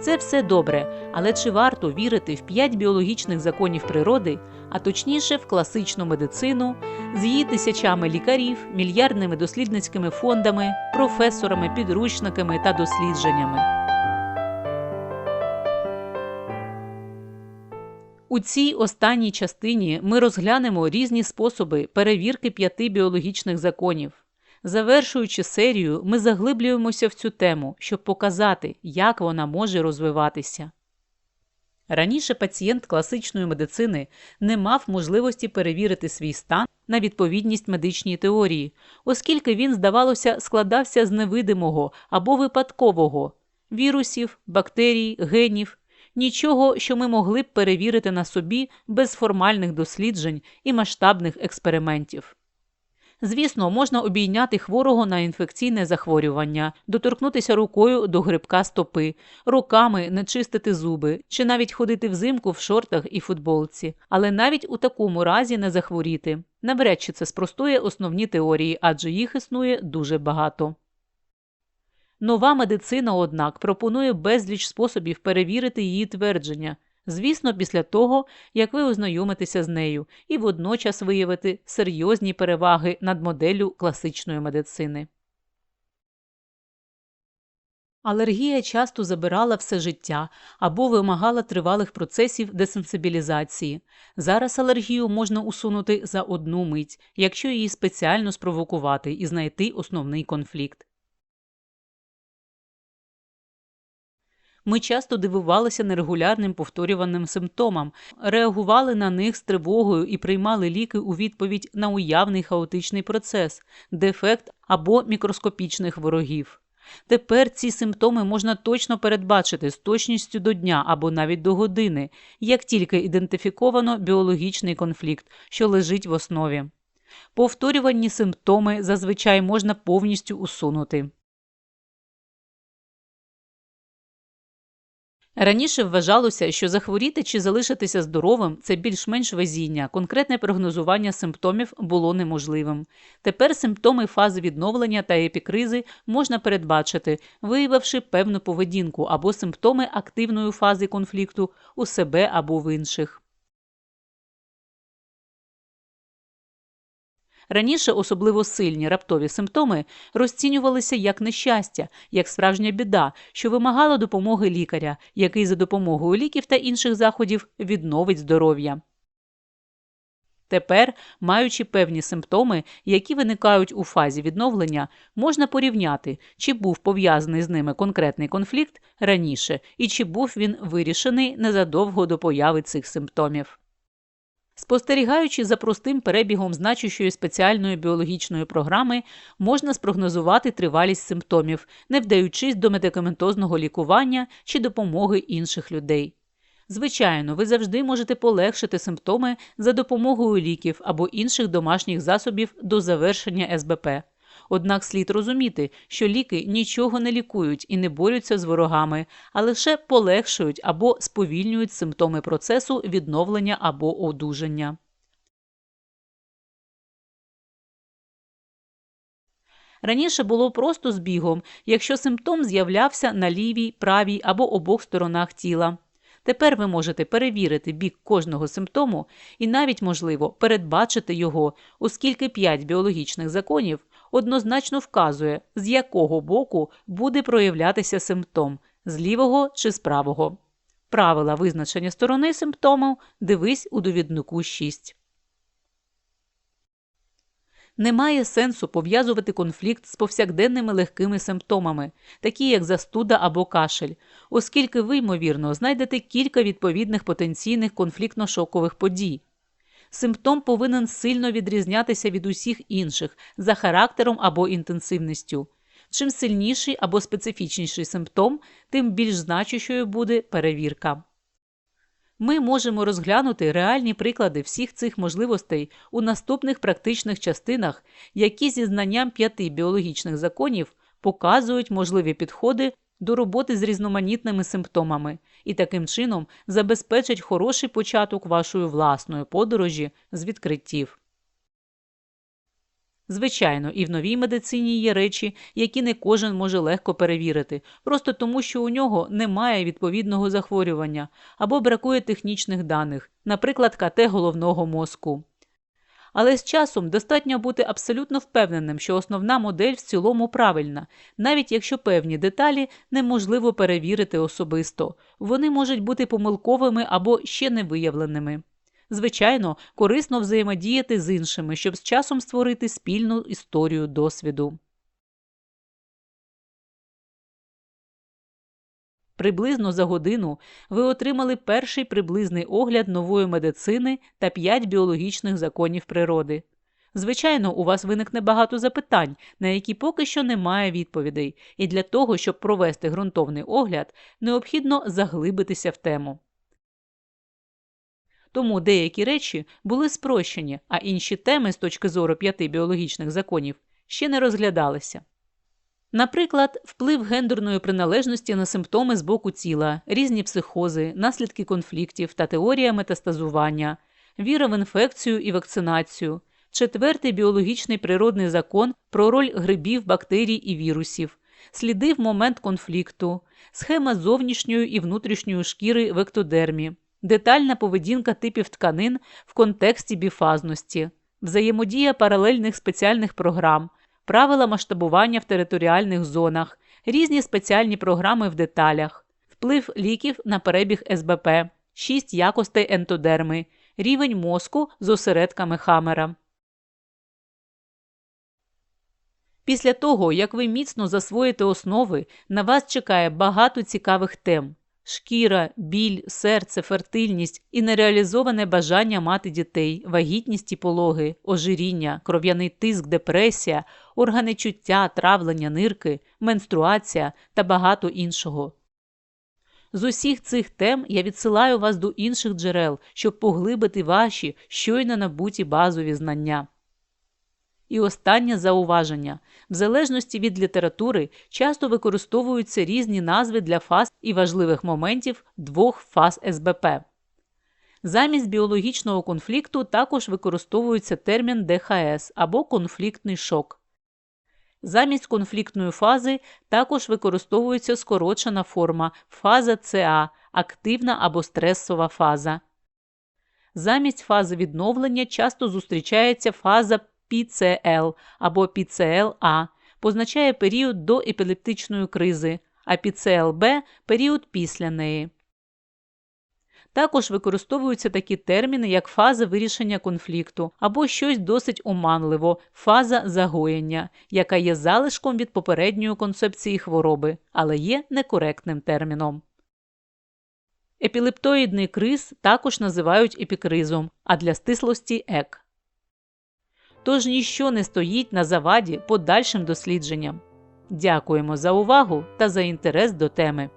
Це все добре, але чи варто вірити в п'ять біологічних законів природи, а точніше в класичну медицину, з її тисячами лікарів, мільярдними дослідницькими фондами, професорами, підручниками та дослідженнями? У цій останній частині ми розглянемо різні способи перевірки п'яти біологічних законів. Завершуючи серію, ми заглиблюємося в цю тему, щоб показати, як вона може розвиватися. Раніше пацієнт класичної медицини не мав можливості перевірити свій стан на відповідність медичній теорії, оскільки він, здавалося, складався з невидимого або випадкового вірусів, бактерій, генів, нічого, що ми могли б перевірити на собі без формальних досліджень і масштабних експериментів. Звісно, можна обійняти хворого на інфекційне захворювання, доторкнутися рукою до грибка стопи, руками не чистити зуби чи навіть ходити взимку в шортах і футболці, але навіть у такому разі не захворіти. Навряд чи це спростує основні теорії, адже їх існує дуже багато. Нова медицина, однак, пропонує безліч способів перевірити її твердження, звісно, після того, як ви ознайомитеся з нею, і водночас виявити серйозні переваги над моделлю класичної медицини. Алергія часто забирала все життя або вимагала тривалих процесів десенсибілізації. Зараз алергію можна усунути за одну мить, якщо її спеціально спровокувати і знайти основний конфлікт. Ми часто дивувалися нерегулярним повторюваним симптомам, реагували на них з тривогою і приймали ліки у відповідь на уявний хаотичний процес, дефект або мікроскопічних ворогів. Тепер ці симптоми можна точно передбачити з точністю до дня або навіть до години, як тільки ідентифіковано біологічний конфлікт, що лежить в основі. Повторювані симптоми зазвичай можна повністю усунути. Раніше вважалося, що захворіти чи залишитися здоровим це більш-менш везіння, конкретне прогнозування симптомів було неможливим. Тепер симптоми фази відновлення та епікризи можна передбачити, виявивши певну поведінку або симптоми активної фази конфлікту у себе або в інших. Раніше особливо сильні раптові симптоми розцінювалися як нещастя, як справжня біда, що вимагала допомоги лікаря, який за допомогою ліків та інших заходів відновить здоров'я. Тепер, маючи певні симптоми, які виникають у фазі відновлення, можна порівняти, чи був пов'язаний з ними конкретний конфлікт раніше і чи був він вирішений незадовго до появи цих симптомів. Спостерігаючи за простим перебігом значущої спеціальної біологічної програми, можна спрогнозувати тривалість симптомів, не вдаючись до медикаментозного лікування чи допомоги інших людей. Звичайно, ви завжди можете полегшити симптоми за допомогою ліків або інших домашніх засобів до завершення СБП. Однак слід розуміти, що ліки нічого не лікують і не борються з ворогами, а лише полегшують або сповільнюють симптоми процесу відновлення або одужання. Раніше було просто збігом, якщо симптом з'являвся на лівій, правій або обох сторонах тіла. Тепер ви можете перевірити бік кожного симптому і навіть, можливо, передбачити його, оскільки п'ять біологічних законів однозначно вказує, з якого боку буде проявлятися симптом з лівого чи з правого. Правила визначення сторони симптому дивись у довіднику 6. Немає сенсу пов'язувати конфлікт з повсякденними легкими симптомами, такі як застуда або кашель, оскільки ви, ймовірно, знайдете кілька відповідних потенційних конфліктно-шокових подій. Симптом повинен сильно відрізнятися від усіх інших за характером або інтенсивністю. Чим сильніший або специфічніший симптом, тим більш значущою буде перевірка. Ми можемо розглянути реальні приклади всіх цих можливостей у наступних практичних частинах, які зі знанням п'яти біологічних законів показують можливі підходи до роботи з різноманітними симптомами і таким чином забезпечать хороший початок вашої власної подорожі з відкриттів. Звичайно, і в новій медицині є речі, які не кожен може легко перевірити, просто тому, що у нього немає відповідного захворювання або бракує технічних даних, наприклад, КТ головного мозку. Але з часом достатньо бути абсолютно впевненим, що основна модель в цілому правильна, навіть якщо певні деталі неможливо перевірити особисто, вони можуть бути помилковими або ще не виявленими. Звичайно, корисно взаємодіяти з іншими, щоб з часом створити спільну історію досвіду. Приблизно за годину ви отримали перший приблизний огляд нової медицини та 5 біологічних законів природи. Звичайно, у вас виникне багато запитань, на які поки що немає відповідей, і для того, щоб провести ґрунтовний огляд, необхідно заглибитися в тему. Тому деякі речі були спрощені, а інші теми з точки зору п'яти біологічних законів ще не розглядалися. Наприклад, вплив гендерної приналежності на симптоми з боку тіла, різні психози, наслідки конфліктів та теорія метастазування, віра в інфекцію і вакцинацію, четвертий біологічний природний закон про роль грибів, бактерій і вірусів, сліди в момент конфлікту, схема зовнішньої і внутрішньої шкіри в ектодермі, детальна поведінка типів тканин в контексті біфазності, взаємодія паралельних спеціальних програм правила масштабування в територіальних зонах, різні спеціальні програми в деталях, вплив ліків на перебіг СБП, 6 якостей ентодерми, рівень мозку з осередками Хамера. Після того, як ви міцно засвоїте основи, на вас чекає багато цікавих тем шкіра, біль, серце, фертильність і нереалізоване бажання мати дітей, вагітність і пологи, ожиріння, кров'яний тиск, депресія, органи чуття, травлення нирки, менструація та багато іншого. З усіх цих тем я відсилаю вас до інших джерел, щоб поглибити ваші щойно набуті базові знання. І останнє зауваження. В залежності від літератури часто використовуються різні назви для фаз і важливих моментів двох фаз СБП. Замість біологічного конфлікту також використовується термін ДХС або конфліктний шок. Замість конфліктної фази також використовується скорочена форма фаза ЦА активна або стресова фаза. Замість фази відновлення часто зустрічається фаза PCL або PCL-A позначає період до епілептичної кризи, а PCL-B – період після неї. Також використовуються такі терміни, як фаза вирішення конфлікту або щось досить оманливо фаза загоєння, яка є залишком від попередньої концепції хвороби, але є некоректним терміном. Епілептоїдний криз також називають епікризом, а для стислості ек тож ніщо не стоїть на заваді подальшим дослідженням. Дякуємо за увагу та за інтерес до теми.